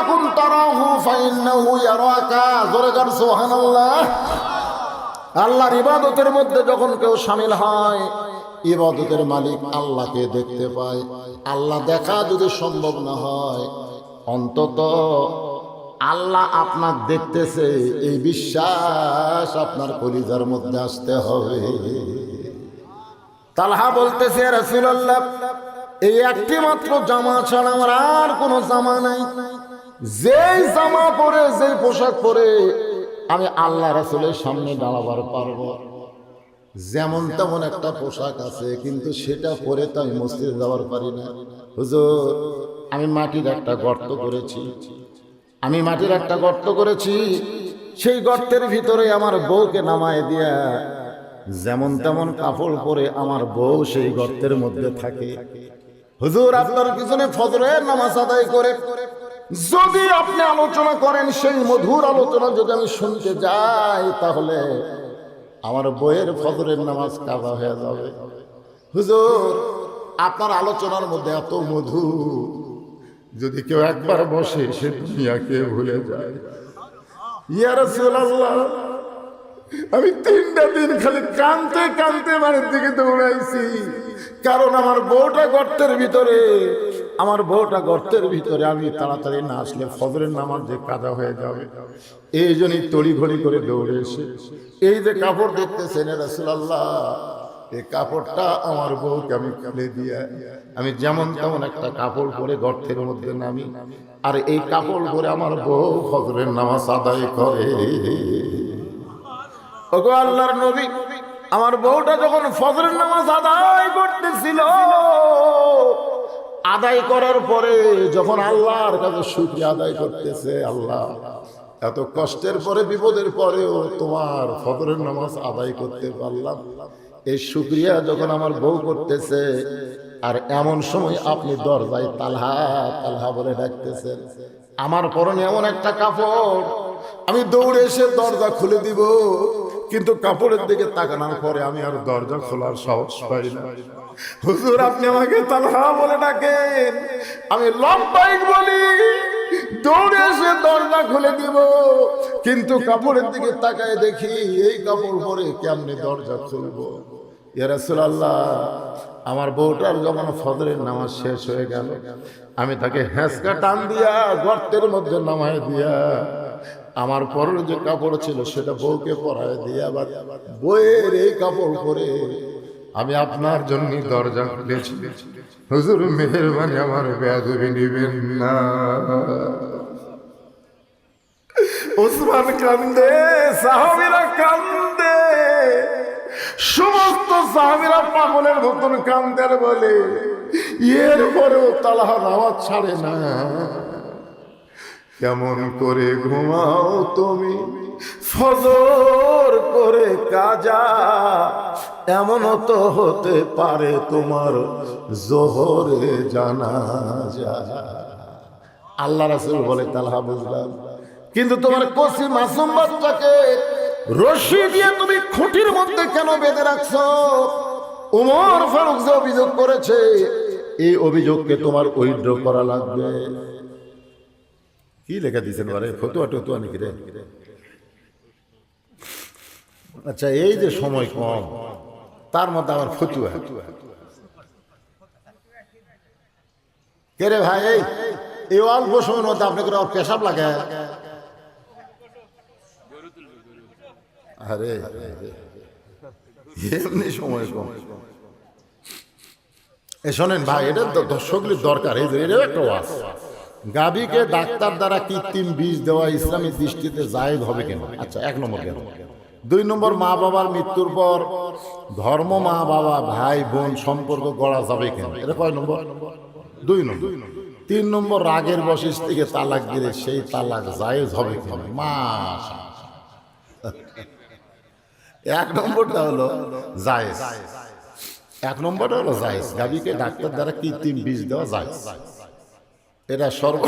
তাকুন তারাহু ফাইন্নাহু ইয়ারাকা। জোরে সুবহানাল্লাহ। আল্লাহর ইবাদতের মধ্যে যখন কেউ শামিল হয়, ইবাদতের মালিক আল্লাহকে দেখতে পায়। আল্লাহ দেখা যদি সম্ভব না হয়, অন্তত আল্লাহ আপনার দেখতেছে, এই বিশ্বাস আপনার কলিজার মধ্যে আসতে হবে। তালহা বলতেছে রাসূলুল্লাহ, এই একটি মাত্র জামা ছাড়া আমার আর কোনো জামা নাই। যেই জামা পরে, যেই পোশাক পরে আমি আল্লাহ রাসূলের সামনে দাঁড়াবার পারব। যেমন তেমন একটা পোশাক আছে, কিন্তু সেটা পরে তো আমি মসজিদে যাওয়ার পারি না। হুজুর, আমি মাটির একটা গর্ত করেছি। আমি মাটির একটা গর্ত করেছি। সেই গর্তের ভিতরে আমার বউকে নামায় দিয়া যেমন তেমন কাপড় পরে আমার বউ সেই গর্তের মধ্যে থাকে। হুজুর, আপনার পিছনে ফজরের নামাজ আদায় করে। যদি আপনি আলোচনা করেন, সেই মধুর আলোচনা যদি আমি শুনতে যাই, তাহলে আমার বইয়ের ফজরের নামাজ কাজা হয়ে যাবে। হুজুর, আপনার আলোচনার মধ্যে এত মধু, যদি কেউ একবার বসে, সে দুনিয়াকে ভুলে যায়। ইয়া রাসূলুল্লাহ, আমি তিনটা দিন খালি কানতে কানতে বাড়ির দিকে দৌড়াইছি, কারণ আমার বউটা গর্তের ভিতরে আমার বউটা গর্তের ভিতরে, আমি তাড়াতাড়ি না আসলে ফজরের নামাজ যে কাদা হয়ে যাবে। এই জন্যই তড়ি ঘড়ি করে দৌড়ে এসে, এই যে কাপড় দেখতেছেন রসুল্লাহ এই কাপড়টা আমার বউকে আমি খুলে দিয়ে, আমি যেমন তেমন একটা কাপড় পরে গর্তের মধ্যে নামি, আর এই কাপড় পরে আমার বউ ফজরের নামাজ আদায় করে। ওগো আল্লাহর নবী, আমার বউটা যখন ফজরের নামাজ আদায় করতেছিল আদায় করার পরে যখন আল্লাহর কাছে শুক্রিয়া আদায় করতেছে, আল্লাহ, এত কষ্টের পরে, বিপদের পরেও তোমার ফজরের নামাজ আদায় করতে পারলাম। এই শুক্রিয়া যখন আমার বউ করতেছে, আর এমন সময় আপনি দরজায় তালহা তালহা বলে ডাকতেছেন, আমার পরনে এমন একটা কাপড়, আমি দৌড়ে এসে দরজা খুলে দিব। কিন্তু কাপড়ের দিকে তাকানোর পরে আমি আর দরজা খোলার সাহস পাই না। হুজুর, আপনি আমাকে তালহা বলে ডাকেন। আমি লম্বাইক বলি, দৌড়ে এসে দরজা খুলে দিব। কিন্তু কাপড়ের দিকে তাকায় দেখি এই কাপড় পরে কেমনে দরজা খুলবো। ইয়ারাসুল্লাহ আমার বউটার যখন ফজরের নামাজ শেষ হয়ে গেল, আমি তাকে হ্যাঁসকা টান দিয়া গর্তের মধ্যে নামায় দিয়া আমার পরের যে কাপড় ছিল সেটা বউকে পরায় দিয়ে আবার বইয়ের এই কাপড় পরে আমি আপনার জন্য দরজা খুলেছি। হুজুর মেহরবানি আমার বেয়াদবি নিবেন না। ওসমান কান্দে, সাহাবিরা কান্দে, সমস্ত সাহাবিরা পাগলের মতন কান্দের বলে। এরপরেও তালাহার আওয়াজ ছাড়ে না। কেমন করে ঘুমাও তুমি? ফজর করে কাজা, এমন তো হতে পারে তোমার জোহরে জানা আল্লাহ রাসুল বলে, তালহা বুঝলাম। কিন্তু তোমার কসি মাসুম বাচ্চাকে রশি দিয়ে তুমি খুঁটির মধ্যে কেন বেঁধে রাখছো? উমর ফারুক যে অভিযোগ করেছে, এই অভিযোগকে তোমার উইড্র করা লাগবে। কি লেখা দিয়েছেন বারে ফতুয়া টতুয়া নাকি রে আচ্ছা এই যে সময় কম তার মধ্যে আমার ফতুয়া কে রে ভাই এই এই অল্প সময়ের মধ্যে আপনাকে আর পেশাব লাগে আরে এমনি সময় কম এ শোনেন ভাই এটা তো দর্শকদের দরকার এই যে এটাও একটা ওয়াজ গাভীকে ডাক্তার দ্বারা কৃত্রিম বীজ দেওয়া ইসলামী দৃষ্টিতে জায়েজ হবে কেন? আচ্ছা এক নম্বর কেন? দুই নম্বর মা বাবার মৃত্যুর পর ধর্ম মা বাবা, ভাই, বোন সম্পর্ক গড়া যাবে কেন? এটা কয় নম্বর? দুই নম্বর। তিন নম্বর, রাগের বসিস থেকে তালাক দিলে সেই তালাক জায়েজ হবে কেন? মা এক নম্বরটা হলো জায়েজ। এক নম্বরটা হলো জায়েজ। গাভীকে ডাক্তার দ্বারা কৃত্রিম বীজ দেওয়া জায়েজ। এটা সর্ব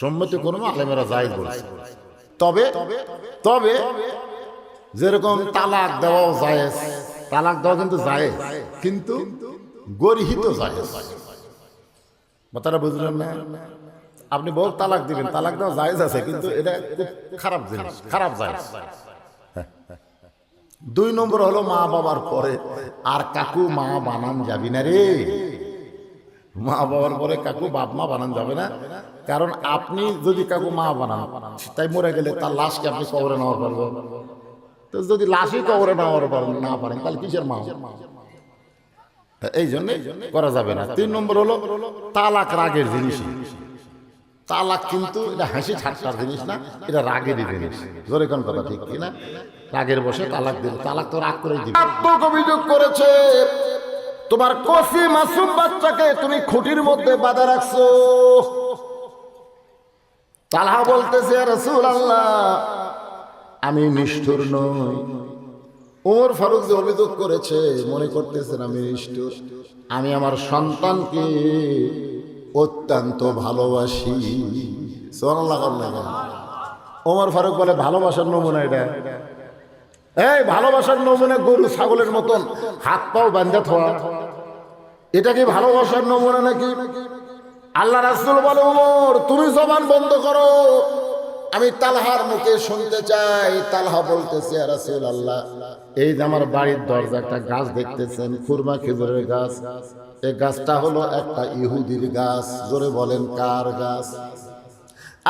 সম্মতি কোনো আলেমেরা জায়েজ বলছে। তবে তবে যেরকম তালাক দেওয়াও জায়েজ, তালাক দেওয়া কিন্তু জায়েজ, কিন্তু গরিহিত জায়েজ। কথাটা বুঝলেন না? আপনি বউ তালাক দিবেন, তালাক দেওয়া জায়েজ আছে, কিন্তু এটা খুব খারাপ জিনিস, খারাপ জায়েজ। দুই নম্বর হলো মা বাবার পরে, আর কাকু মা বানান যাবি না রে? মা বাবার পরে কাকু বাপ মা বানান যাবে না। কারণ আপনি যদি কাকু মা বানান তাই মরে গেলে তার লাশকে আপনি কবরে নেওয়ার পারবেন? তো যদি লাশই কবরে নেওয়ার পারেন না পারেন, তাহলে কিসের মা? এই জন্য করা যাবে না। তিন নম্বর হলো, তালাক রাগের জিনিস। তালাক কিন্তু এটা হাসি ঠাট্টার জিনিস না, এটা রাগেরই জিনিস। জোরে কোন কথা, ঠিক কি না রাগের বসে তালাক দিল, তালাক তো রাগ করে দিবে। অভিযোগ করেছে। তোমার কসি মাসুম বাচ্চাকে তুমি খুঁটির মধ্যে বাধা রাখছো। তালহা বলতেছে রসুল আল্লাহ আমি নিষ্ঠুর নই। ওমর ফারুক যে অভিযোগ করেছে, মনে করতেছেন, আমি নিষ্ঠুর। আমি আমার সন্তানকে অত্যন্ত ভালোবাসি। ওমর ফারুক বলে, ভালোবাসার নমুনা এটা। এই, ভালোবাসার নমুনা গরু, ছাগলের মতন হাত পাও বান্ধা থোয়া। এটা কি ভালোবাসার নমুনা নাকি? আল্লাহ রাসুল বলে তুমি জবান বন্ধ করো। আমি তালহার মুখে শুনতে চাই। তালহা বলতেছে রাসুল আল্লাহ এই যে আমার বাড়ির দরজা, একটা গাছ দেখতেছেন, খুরমা খেজুরের গাছ। এই গাছটা হলো একটা ইহুদির গাছ। জোরে বলেন, কার গাছ?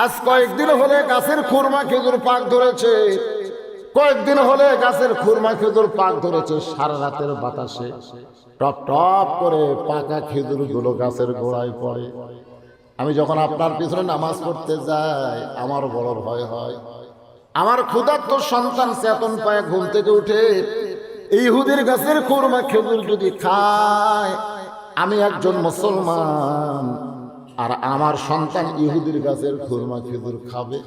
আজ কয়েকদিন হলে গাছের খুরমা খেজুর পাক ধরেছে। কয়েকদিন হলে গাছের খুরমা খেজুর পাক ধরেছে, সারা রাতের বাতাসে। টপ টপ করে পাকা খেজুরগুলো গাছের গোড়ায় পড়ে। আমি যখন আপনার পিছনে নামাজ পড়তে যাই, আমার বড় ভয় হয়। আমার ক্ষুধার্ত সন্তান চেতন পায়ে ঘুম থেকে উঠে, ইহুদির গাছের খুরমা খেজুর যদি খায়, আমি একজন মুসলমান, আর আমার সন্তান ইহুদির গাছের খুরমা খেজুর খাবে,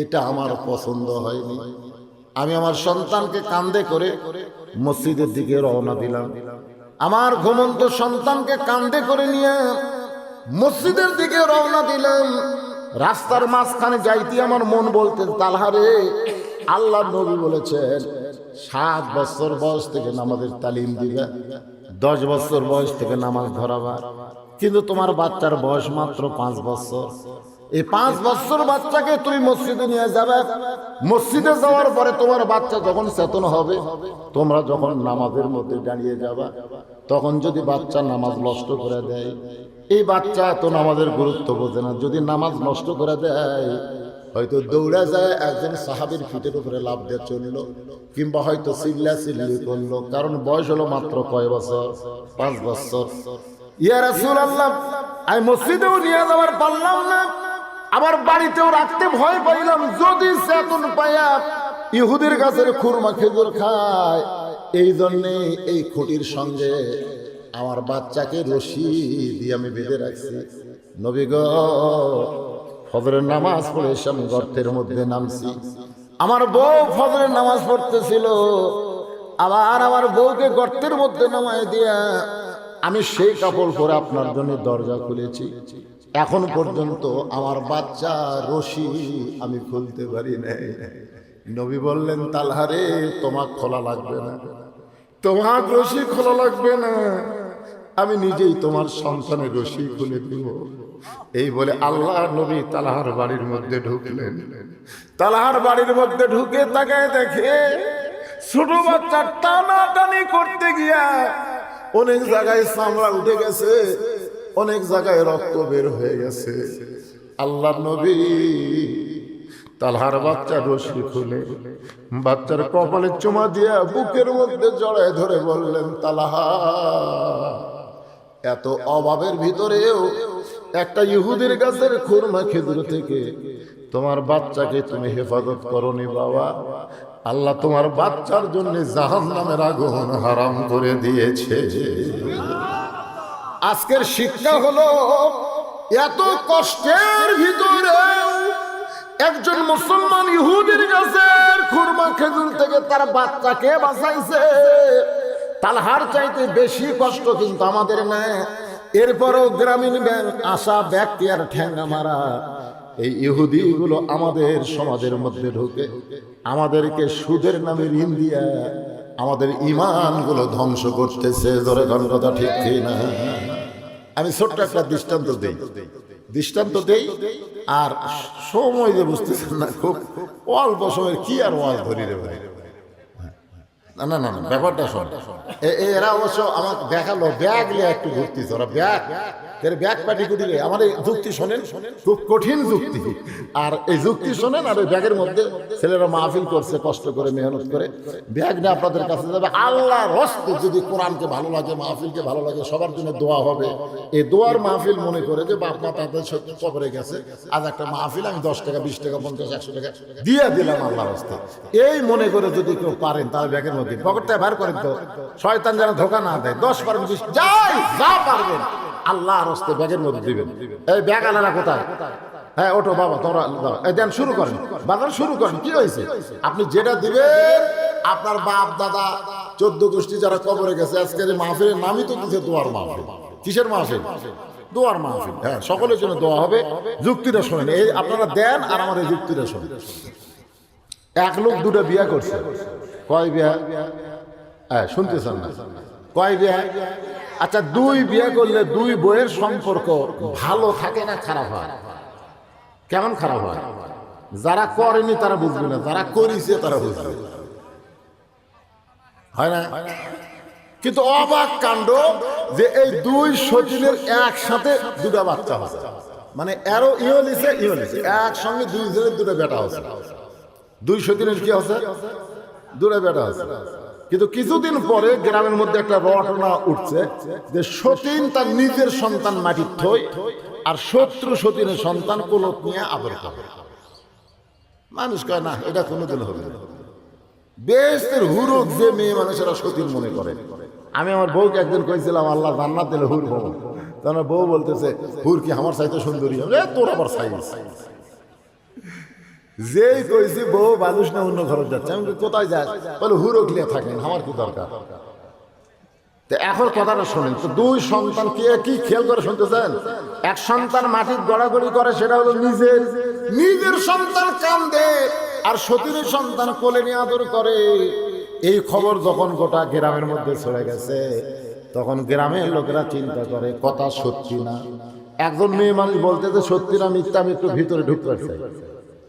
এটা আমার পছন্দ হয়নি। আমি আমার সন্তানকে কান্দে করে মসজিদের দিকে রওনা দিলাম। আমার ঘুমন্ত সন্তানকে কান্দে করে নিয়ে মসজিদের দিকে রওনা দিলাম। রাস্তার মাঝখানে যাইতে আমার মন বলতে তালহারে আল্লাহ নবী বলেছেন, সাত বছর বয়স থেকে নামাজের তালিম দিবে, দশ বছর বয়স থেকে নামাজ ধরাবা। কিন্তু তোমার বাচ্চার বয়স মাত্র পাঁচ বছর। এই পাঁচ বছর বাচ্চাকে তুমি মসজিদে নিয়ে যাবে। মসজিদে যাওয়ার পরে তোমার বাচ্চা যখন চেতন হবে, তোমরা যখন নামাজের মধ্যে দাঁড়িয়ে যাবা, তখন যদি বাচ্চা নামাজ নষ্ট করে দেয়, এই বাচ্চা তো নামাজের গুরুত্ব বোঝে না। যদি নামাজ নষ্ট করে দেয়, হয়তো দৌড়া যায়, একজন সাহাবির ফিটের উপরে লাভ দিয়ে চলল, কিংবা হয়তো চিল্লা চিল্লি করল, কারণ বয়স হলো মাত্র কয় বছর? পাঁচ বছর। ইয়া রাসূল আল্লাহ আমি মসজিদেও নিয়ে যাওয়ার পারলাম না। আবার বাড়িতেও রাখতে ভয় পাইলাম, যদি চেতন পায়া ইহুদির গাছের খুরমা খেজুর খায়, এই জন্যে এই খুঁটির সঙ্গে আমার বাচ্চাকে রশি দিয়ে আমি বেঁধে রাখছি। নবী ফজরের নামাজ পড়ে এসে আমি গর্তের মধ্যে নামছি। আমার বউ ফজরের নামাজ পড়তেছিল, আবার আমার বউকে গর্তের মধ্যে নামায় দিয়া আমি সেই কাপড় পরে আপনার জন্য দরজা খুলেছি। এখন পর্যন্ত আমার বাচ্চা রশি আমি খুলতে পারি নাই। নবী বললেন তালহারে তোমার খোলা লাগবে না। তোমার রশি খোলা লাগবে না। আমি নিজেই তোমার সন্তানের রশি খুলে দিব। এই বলে আল্লাহ নবী তালাহার বাড়ির মধ্যে ঢুকলেন। তালাহার বাড়ির মধ্যে ঢুকে তাকায় দেখে ছোট বাচ্চা টানা টানি করতে গিয়া অনেক জায়গায় চামড়া উঠে গেছে। অনেক জায়গায় রক্ত বের হয়ে গেছে। আল্লাহ নবী তালহার বাচ্চা রশি খুলে বাচ্চার কপালে চুমা দিয়া বুকের মধ্যে জড়ায় ধরে বললেন, তালাহা, এত অভাবের ভিতরেও একটা ইহুদির গাছের খুরমা খেজুর থেকে তোমার বাচ্চাকে তুমি হেফাজত করনি বাবা। আল্লাহ তোমার বাচ্চার জন্য জাহান নামের আগুন হারাম করে দিয়েছে। আজকের শিক্ষা হলো, এত কষ্টের ভিতরে একজন মুসলমান ইহুদির গাছের খুরমা খেজুর থেকে তার বাচ্চাকে বাঁচাইছে। তালহার চাইতে বেশি কষ্ট কিন্তু আমাদের না এরপরও গ্রামীণ ব্যাংক আশা ব্যক্তি আর ঠ্যাঙ্গা মারা। এই ইহুদিগুলো আমাদের সমাজের মধ্যে ঢুকে। আমাদেরকে সুদের নামে ঋণ দিয়া আমাদের ইমানগুলো ধ্বংস করতেছে। ধরে কথা ঠিক না আমি ছোট্ট একটা দৃষ্টান্ত দিই। দৃষ্টান্ত দেই আর সময় যে বুঝতেছেন না খুব অল্প সময়ের কি আর ওয়াজ ধরি রে ভাই? না না না ব্যাপারটা শোন। এরা অবশ্য আমার দেখাল, ব্যাগ নিয়ে একটু ঘুরতেছে, ওরা ব্যাগ এর ব্যাগ পাটি কুটিলে আমার এই যুক্তি শোনেন? খুব কঠিন যুক্তি। আর এই যুক্তি শোনেন আর ওই ব্যাগের মধ্যে ছেলেরা মাহফিল করছে, কষ্ট করে, মেহনত করে। ব্যাগ নিয়ে আপনাদের কাছে যাবে। আল্লাহ রস্তে যদি কোরআনকে ভালো লাগে, মাহফিলকে ভালো লাগে, সবার জন্য দোয়া হবে। এই দোয়ার মাহফিল মনে করে যে বাপ মা তাদের কবরে গেছে। আজ একটা মাহফিল, আমি দশ টাকা, বিশ টাকা, পঞ্চাশ, একশো টাকা দিয়ে দিলাম আল্লাহ রস্তে। এই মনে করে যদি কেউ পারেন তাহলে ব্যাগের মধ্যে পকেটটা বার করেন তো। শয়তান যেন ধোকা না দেয়। দশ পারেন বিশ যাই, যা পারবেন। আল্লাহ রস্তে ব্যাগের মধ্যে দিবেন। এই ব্যাগ আলাদা কোথায়? হ্যাঁ ওটো বাবা, তোমরা দেন, শুরু করেন। বাজার শুরু করেন, কি হয়েছে? আপনি যেটা দিবেন, আপনার বাপ, দাদা, চোদ্দ গোষ্ঠী যারা কবরে গেছে, আজকের মাহফিলের নামই তো কিছু দোয়ার মাহফিল। কিসের মাহফিল? দোয়ার মাহফিল। হ্যাঁ সকলের জন্য দোয়া হবে। যুক্তিটা শোনেন। এই আপনারা দেন আর আমার এই যুক্তিটা শোনেন। এক লোক দুটো বিয়া করছে। কয় বিয়া? হ্যাঁ শুনতেছেন না। কয় বিয়া? আচ্ছা দুই বিয়ে করলে দুই বইয়ের সম্পর্ক ভালো থাকে না খারাপ হয়? কেমন খারাপ হয়? যারা করেনি তারা বুঝবে না, যারা করেছে তারা বুঝবে। হয় না? কিন্তু অবাক কাণ্ড যে এই দুই সচিনের একসাথে দুটা বাচ্চা হচ্ছে মানে এরও ইও লিছে ইও লিছে একসঙ্গে দুই জনের দুটো বেটা হচ্ছে দুই সতীনের কি হচ্ছে দূরে বেটা আছে কিন্তু কিছুদিন পরে গ্রামের মধ্যে একটা রটনা উঠছে যে সতীন তার নিজের সন্তান মাটির থই আর শত্রু সতীনের সন্তান কোলত নিয়ে আদর করে। মানুষ কয়, না, এটা কোনোদিন হবে না। বেশের হুরুক যে মেয়ে মানুষেরা সতীন মনে করে। আমি আমার বউকে একদিন কইছিলাম, আল্লাহ জান্নাত দিলে হুর হব তখন বউ বলতেছে, হুর কি আমার সাইতে সুন্দরী? হবে তোর আবার সাইজ যেই কইছি বউ মানুষ না, অন্য ঘরে যাচ্ছে। আমি কোথায় যাস? বলে হুরো গিয়ে থাকেন, আমার কি দরকার? তো এখন কথাটা শোনেন, তো দুই সন্তান কে কি খেয়াল করে শুনতেছেন? এক সন্তান মাটির গড়াগড়ি করে, সেটা হলো নিজের। নিজের সন্তান কান্দে, আর সতীর সন্তান কোলে নিয়ে আদর করে। এই খবর যখন গোটা গ্রামের মধ্যে ছড়ে গেছে, তখন গ্রামের লোকেরা চিন্তা করে, কথা সত্যি না? একজন মেয়ে মানুষ বলতে যে সত্যি না, মিথ্যা আমি একটু ভিতরে ঢুকতে চাই।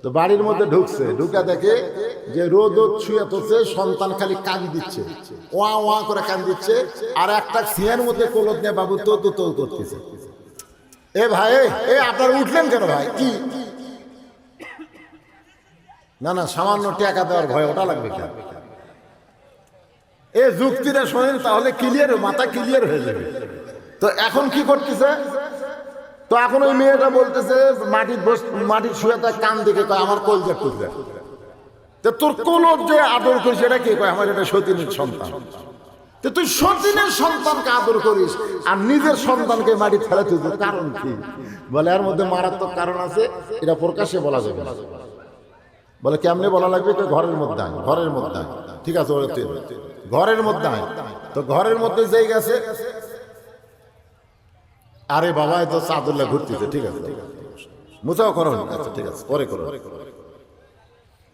তো বাড়ির মধ্যে ঢুকছে। ঢুকা দেখে যে রোদ ছুঁয়ে তোছে সন্তান খালি কান দিচ্ছে। ওয়া ওয়া করে কান দিচ্ছে। আর একটা সিয়ার মধ্যে কোলত নিয়ে বাবু তো তো তো করতেছে। এ ভাই, এ আপনারা উঠলেন কেন ভাই? কি? না না, সামান্য টাকা দেওয়ার ভয়, ওটা লাগবে কেন? এ যুক্তিটা শোনেন, তাহলে ক্লিয়ার মাথা ক্লিয়ার হয়ে যাবে। তো এখন কি করতেছে? তো এখন ওই মেয়েটা বলতেছে মাটির মাটির শুয়ে তার কান দেখে কয়, আমার কলজার টুকরা তো তোর কোন যে আদর করিস, এটা কে কয়? আমার এটা সতীনের সন্তান। তো তুই সতীনের সন্তানকে আদর করিস, আর নিজের সন্তানকে মাটি ফেলে তুই কারণ কি? বলে, এর মধ্যে মারাত্মক কারণ আছে, এটা প্রকাশ্যে বলা যাবে বলে, কেমনে বলা লাগবে? তো ঘরের মধ্যে আয়, ঘরের মধ্যে আয়। ঠিক আছে ঘরের মধ্যে আয়। তো ঘরের মধ্যে যেই গেছে আরে বাবা, এ তো চাদুল্লাহ ঘুরতেছে, ঠিক আছে। মুছাও করো আচ্ছা ঠিক আছে, পরে করো।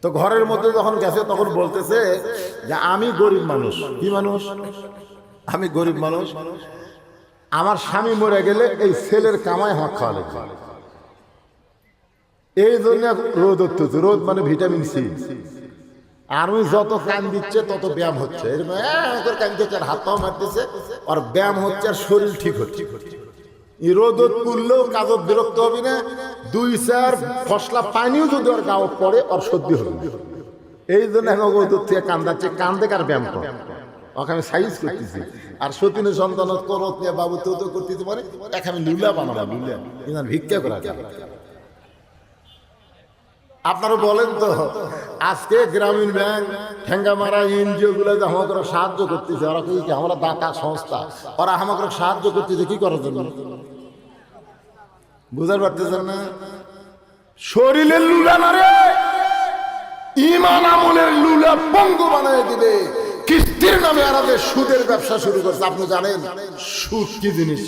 তো ঘরের মধ্যে যখন গেছে, তখন বলতেছে যে, আমি গরিব মানুষ। কি মানুষ? আমি গরিব মানুষ। আমার স্বামী মরে গেলে এই ছেলের কামাই হাঁক খাওয়া লাগবে। এই জন্য রোদ উঠতেছে, রোদ মানে ভিটামিন সি। ওই যত কান দিচ্ছে, তত ব্যায়াম হচ্ছে। এরকম কান দিচ্ছে, আর হাত পাও মারতেছে, আর ব্যায়াম হচ্ছে, আর শরীর ঠিক হচ্ছে। এই রোদ পুরলেও কাজত বিরক্ত হবে না। দুই চার ফসলা পানিও যদি ওর গাও পড়ে, ওর সর্দি হবে। এই জন্য এখন ওদের থেকে কান্দাচ্ছে, কান্দে কার ব্যায়াম করে। ওকে আমি সাইজ করতেছি। আর সতীনের সন্তান করত নিয়ে বাবু, তো করতে করতেছি মানে এক আমি লুলা বানাবো, লুলা। ভিক্ষা করা যায় আপনারা বলেন তো, আজকে গ্রামীণ ব্যাংক ঠেঙ্গামারা এনজিও গুলো যে আমাকে সাহায্য করতেছে, ওরা কি আমরা দাতা সংস্থা। ওরা আমাকে সাহায্য করতেছে, কি করার জন্য? বুঝতে পারতেছেন না? শরীরের লুলা না রে! ইমান আমলের লুলা পঙ্গু বানায় দিবে। কিস্তির নামে আর সুদের ব্যবসা শুরু করছে, আপনি জানেন? সুদ কি জিনিস?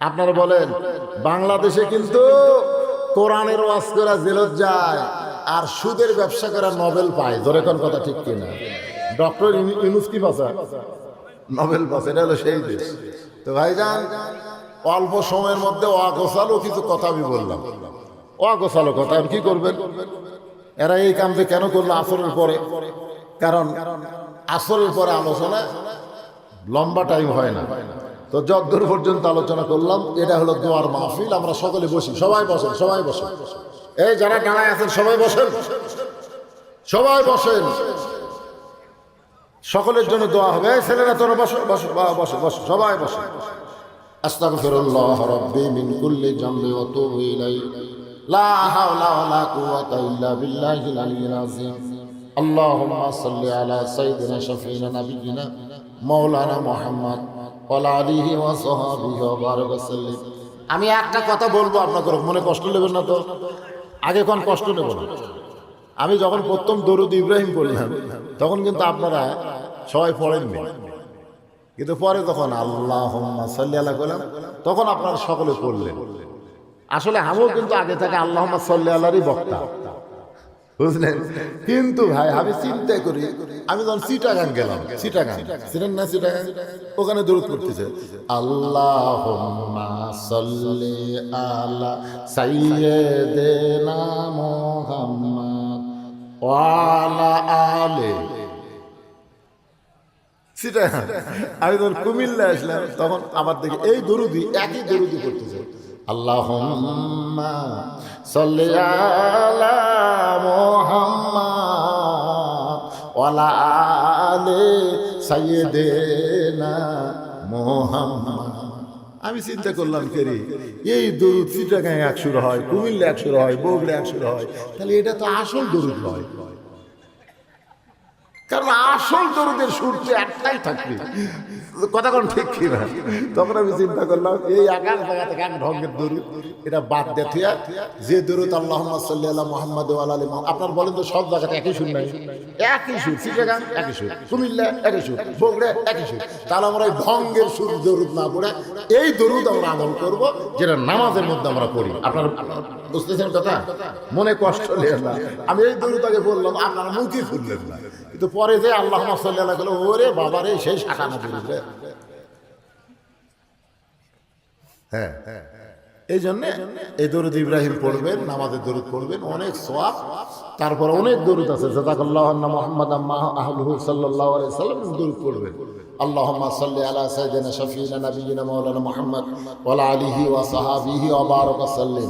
আপনারা বলেন, বাংলাদেশে কিন্তু কোরআনের ওয়াজ করা জেলত যায় আর সুদের ব্যবসা করা নোবেল পায়। ধরে কোন কথা ঠিক কিনা? ডক্টর ইউনুস কি নোবেল এটা হলো সেই দেশ। তো ভাইজান, অল্প সময়ের মধ্যে অগোছালো কিছু কথা আমি বললাম। অগোছালো কথা আর কি করবেন? এরা এই কাম যে কেন করল আসরের পরে? কারণ আসরের পরে আলোচনা লম্বা টাইম হয় না। তো যদ্দূর পর্যন্ত আলোচনা করলাম, এটা হলো দোয়ার মাহফিল, আমরা সকলে বসি। সবাই বসেন সবাই বসেন। এই যারা দাঁড়ায় আছেন, সবাই বসেন। সবাই বসেন। সকলের জন্য দোয়া হবে। ছেলেরা তোরা বসো বসো বসো বসো, সবাই বসো। আস্তাগফিরুল্লাহ রাব্বি মিন কুল্লি জামবি ওয়া তুবু ইলাইহি। লা হাওলা ওয়ালা কুওয়াতা ইল্লা বিল্লাহিল আলিয়্যিল আলা সাইয়্যিদিনা শাফিনা নাবিয়িনা মাওলানা মুহাম্মদ ওয়া আলা আমি একটা কথা বলব আপনাদের, মনে কষ্ট নেবেন না তো? আগে কোন কষ্ট নেব না। আমি যখন প্রথম দরুদ ইব্রাহিম করলাম তখন কিন্তু আপনারা সবাই পড়েননি কিন্তু পরে তখন আল্লাহ সাল্লি আল্লাহ করলাম তখন আপনারা সকলে পড়লেন। আসলে আমিও কিন্তু আগে থেকে আল্লাহ সাল্লি আল্লাহরই বক্তা। বুঝলেন? কিন্তু ভাই, আমি চিন্তা করি, আমি যখন সিটাগান গেলাম সিটাগান ছিলেন না সিটাগান ওখানে দূরত করতেছে আল্লাহ সাল্লি আলা সাইয়্যিদিনা মুহাম্মদ ওয়ালা আলে সেটা আমি যখন কুমিল্লা আসলাম, তখন আমার দিকে এই দরুদি একই দরুদি করতেছে আল্লাহ আমি চিন্তা করলাম কেরি এই দরুদ চিটাগাঁ একশো হয়, কুমিল্লা একশো হয়, বগুড়া একশো হয়, তাহলে এটা তো আসল দরুদ হয় কারণ আসল দরুদের সুর তো একটাই থাকবে। কথা কোন ঠিক কি না তখন আমি চিন্তা করলাম, এই এক এক জায়গা থেকে এক ঢঙ্গের দরুদ এটা বাদ থুয়া। যে দরুদ আল্লাহ সাল্লাহ মোহাম্মদ আলী আপনার বলেন তো সব জায়গাতে একই সুর নাই? একই সুর চিটাগাং একই সুর। কুমিল্লা, একই সুর। বগুড়া, একই সুর। তাহলে আমরা এই ঢঙ্গের সুর দরুদ না পড়ে, এই দরুদ আমরা আমল করব, যেটা নামাজের মধ্যে আমরা পড়ি। আপনার বুঝতেছেন কথা? মনে কষ্ট নেই না। আমি এই দরুদ আগে বললাম, আপনারা মুখে ফুললেন না। কিন্তু পরে যে আল্লাহ সাল্লাহ গেল ওরে বাবারে সেই শাখানা দরুদ রে। হ্যাঁ এই জন্য এই দরুদ ইব্রাহিম পড়বেন নামাজের দরুদ পড়বেন অনেক সোয়াব তারপর অনেক দরুদ আছে জাজাকাল্লাহ মোহাম্মদ আহলুহু সাল্লাহ আলাইহি সাল্লাম দরুদ পড়বেন اللهم صل على سيدنا شفينا نبينا مولانا محمد وعلى آله وصحابه وبارك وسلم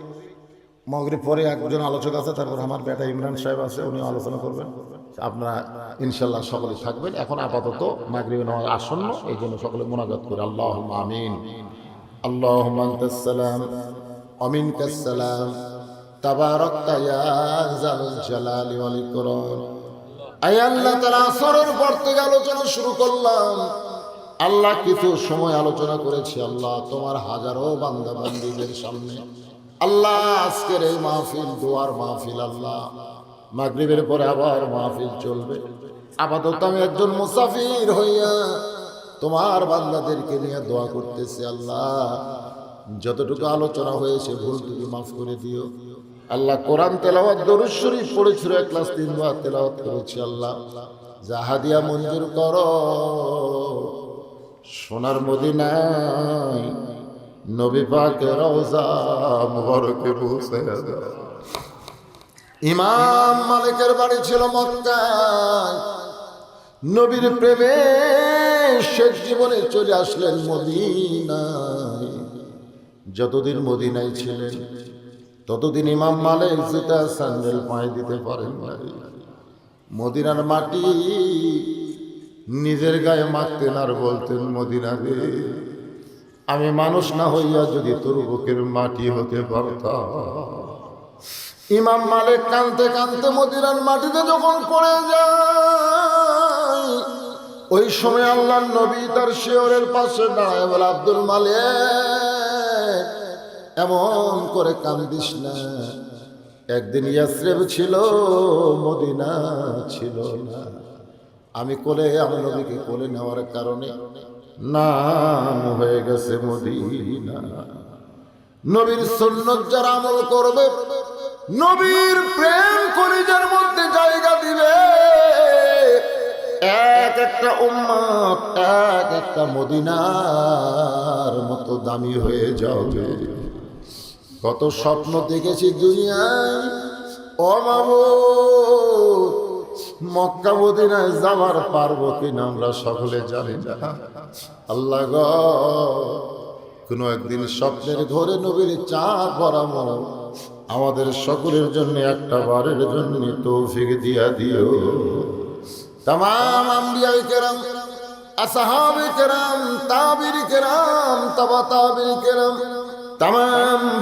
মগরিব পরে একজন আলোচক আছে, তারপর আমার বেটা ইমরান সাহেব আছে, উনি আলোচনা করবেন। আপনারা ইনশাল্লাহ সকলে থাকবেন। এখন আপাতত মাগরিব নামাজ আসন্ন, এই জন্য সকলে মোনাজাত করে আল্লাহ আমিন। আল্লাহ সালাম অমিন কাসালাম আয় আল্লাহ আসরের পর থেকে আলোচনা শুরু করলাম। আল্লাহ কিছু সময় আলোচনা করেছি, আল্লাহ তোমার হাজারো বান্দা বান্দীদের সামনে আল্লাহ, আজকের এই মাহফিল, দোয়ার মাহফিল, আল্লাহ। মাগরিবের পরে আবার মাহফিল চলবে। আপাতত আমি একজন মুসাফির হইয়া তোমার বান্দাদেরকে নিয়ে দোয়া করতেছি, আল্লাহ। যতটুকু আলোচনা হয়েছে ভুল তুমি মাফ করে দিও। আল্লাহ, কোরআন তেলাওয়াত, দরুদ শরীফ পড়েছিল, এক ক্লাস তিনবার তেলাওয়াত করেছি, আল্লাহ। জাহাদিয়া মঞ্জুর করো, সোনার মদিনায় নবী পাকের রওজা মুবারকে বসে ইমাম মালিকের বাড়ি ছিল মক্কায়। নবীর প্রেমে শেষ জীবনে চলে আসলেন মদিনায়। যতদিন মদিনায় ছিলেন, ততদিন ইমাম মালিক জুতা স্যান্ডেল পায়ে দিতে পারেন মদিনার মাটি নিজের গায়ে মাখতেন আর বলতেন মদিনা রে আমি মানুষ না হইয়া যদি তোর বুকের মাটি হতে পারতাম। ইমাম মালিক কানতে কানতে মদিনার মাটিতে যখন পড়ে যায়, ওই সময় আল্লাহ নবী তার শেওরের পাশে দাঁড়ায় বলে, আব্দুল মালিক, এমন করে কান্দিস না। একদিন ইয়াসরেব ছিল, মদিনা ছিল না। আমি কোলে, আমার নবীকে কোলে নেওয়ার কারণে নাম হয়ে গেছে মদিনা। নবীর সুন্নত যারা আমল করবে, নবীর প্রেম কলিজার মধ্যে জায়গা দিবে। এক একটা উম্মত, এক একটা মদিনার মতো দামি হয়ে যাবে। কত স্বপ্ন দেখেছি দুনিয়ায় অমাবুদ মক্কা মদিনায় যাবার পারব কিনা আমরা সকলে জানি না। আল্লাহ গো, কোনো একদিন স্বপ্নের ঘরে নবীর চা পরামো আমাদের সকলের জন্য একটা বারের জন্য তৌফিক দিয়া দিও। তাম আম্বিয়া কেরাম, আসহাব কেরাম, তাবির কেরাম, তাবা তাবির কেরাম তাম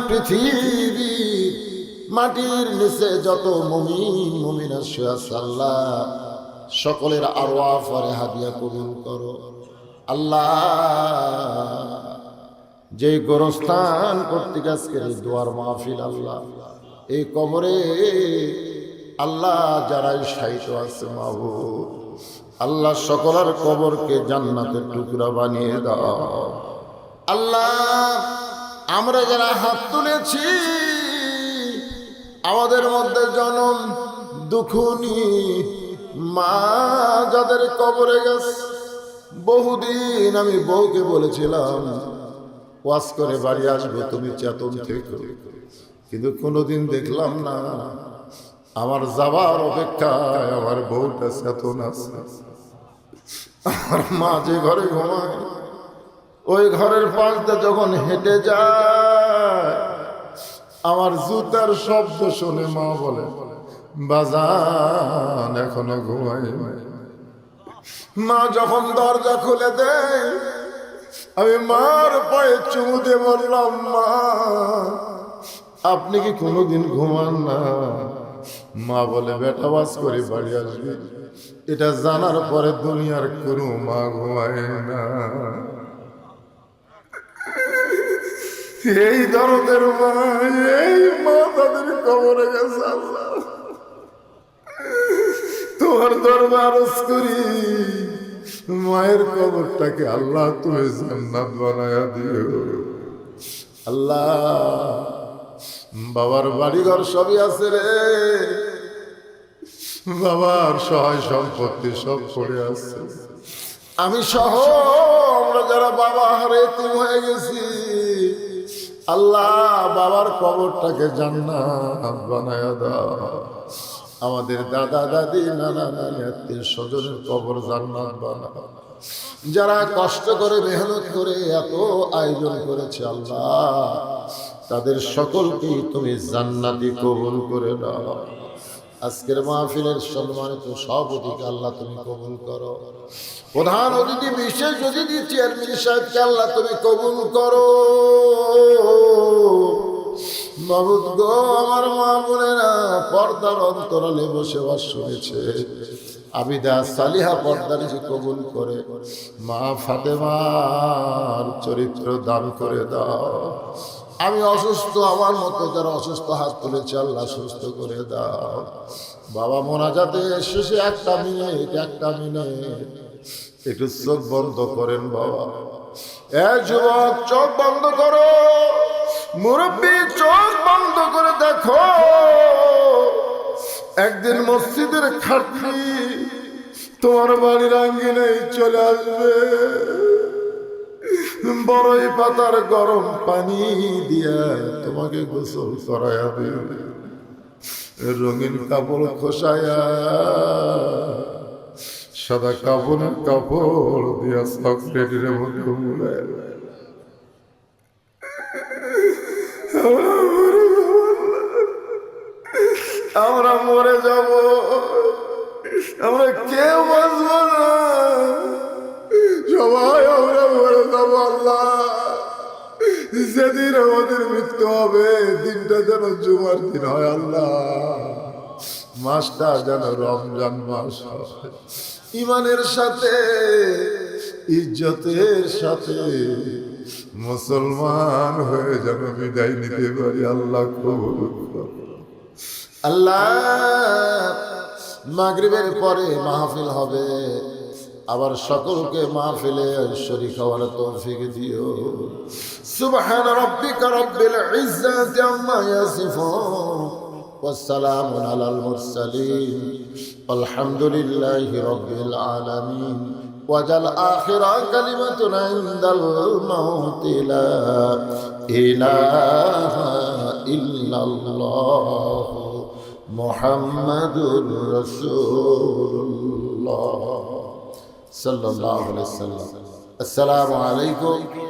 পৃথিবী মাটির নিচে যত মুমিন মুমিন আল্লাহ, সকলের আরওয়া ফরে হাদিয়া কবুল করো। আল্লাহ যে গোরস্থান কর্তৃক আজকের দোয়ার মাহফিল, আল্লাহ, এই কবরে আল্লাহ যারাই সাহিত্য আছে মাহু আল্লাহ সকলের কবরকে জান্নাতের টুকরা বানিয়ে দাও। আল্লাহ, আমরা যারা হাত তুলেছি আমাদের মধ্যে জনম দুখুনি। মা যাদের কবরে গেছে, বহুদিন আমি বউকে বলেছিলাম, ওয়াজ করে বাড়ি আসব, তুমি চেতন থেকে। কিন্তু কোনোদিন দেখলাম না, আমার যাবার অপেক্ষায় আমার বউটা চেতন আছে। আমার মা যে ঘরে ঘুমায়, ওই ঘরের পাশটা যখন হেঁটে যায় আমার জুতার শব্দ শুনে মা বলে, বাজান, এখনও ঘুমাই মা যখন দরজা খুলে দেয়, আমি মার পায়ে চুমু দিয়ে বললাম, মা, আপনি কি কোনোদিন ঘুমান না? মা বলে, বেটা, বাস করে বাড়ি আসবে। এটা জানার পরে দুনিয়ার কোনো মা ঘুমায় না। এই দরদের মা এই মা তাদের কবরে গেছে আল্লাহ। তোমার দরবার করি মায়ের কবরটাকে আল্লাহ তুমি জান্নাত বানায়া দিও। আল্লাহ, বাবার বাড়িঘর সবই আছে রে। বাবার সহায় সম্পত্তি সব পড়ে আছে। আমি সহ আমরা যারা বাবা হারে তুমি হয়ে গেছি। আল্লাহ বাবার কবরটাকে জান্নাত বানায়া দাও। আমাদের দাদা, দাদি, নানা, নানি, আত্মীয় স্বজনের কবর জান্নাত বানাও। যারা কষ্ট করে, মেহনত করে, এত আয়োজন করেছে আল্লাহ, তাদের সকলকেই তুমি জান্নাতি কবুল করে দাও আজকের মাহফিলের সম্মানিত অতিথি আল্লাহ তুমি কবুল করো। প্রধান অতিথি বিশেষ অতিথি চেয়ারম্যান সাহেবকে আল্লাহ তুমি কবুল করো। মাবুদ গো, আমার মা বোনেরা, পর্দার অন্তরালে বসে বাস শুনেছে। আবিদা সালিহা পর্দার যে কবুল করে, মা ফাতেমার চরিত্র দান করে দাও। আমি অসুস্থ, আমার মতো যারা অসুস্থ হাত তুলেছে, আল্লাহ সুস্থ করে দাও। বাবা মোনাজাতে শেষে একটা মিনিট একটা মিনিট। একটু চোখ বন্ধ করেন বাবা। এ যুবক, চোখ বন্ধ করো। মুরব্বী, চোখ বন্ধ করে দেখো। একদিন মসজিদের খাটনি তোমার বাড়ির আঙ্গিনে চলে আসবে। বড়ই পাতার গরম পানি দিয়া তোমাকে গোসল করায়া রঙিন কাপড় খোসায়া সাদা কাপড়ের কাপড় দিয়া চকলেটের মধ্যে আমরা মরে যাব। আমরা কেউ বাঁচব না। সবাই আমরা মরে যাব আল্লাহ। যেদিন আমাদের মৃত্যু হবে, দিনটা যেন জুমার দিন হয় আল্লাহ। মাসটা যেন রমজান মাস ইমানের সাথে, ইজ্জতের সাথে মুসলমান হয়ে যেন বিদায় নিতে পারি আল্লাহ আল্লাহ, মাগরিবের পরে মাহফিল হবে। আবার সকলকে মাহফিলে শরীক হওয়ার তৌফিক দিও সুবহান রাব্বিকা রাব্বিল ইজ্জাতি আম্মা ইয়াসিফুন والسلام على المرسلين والحمد لله رب العالمين وجل آخر كلمة عند الموت لا إله إلا الله محمد رسول الله صلى الله عليه وسلم. السلام عليكم.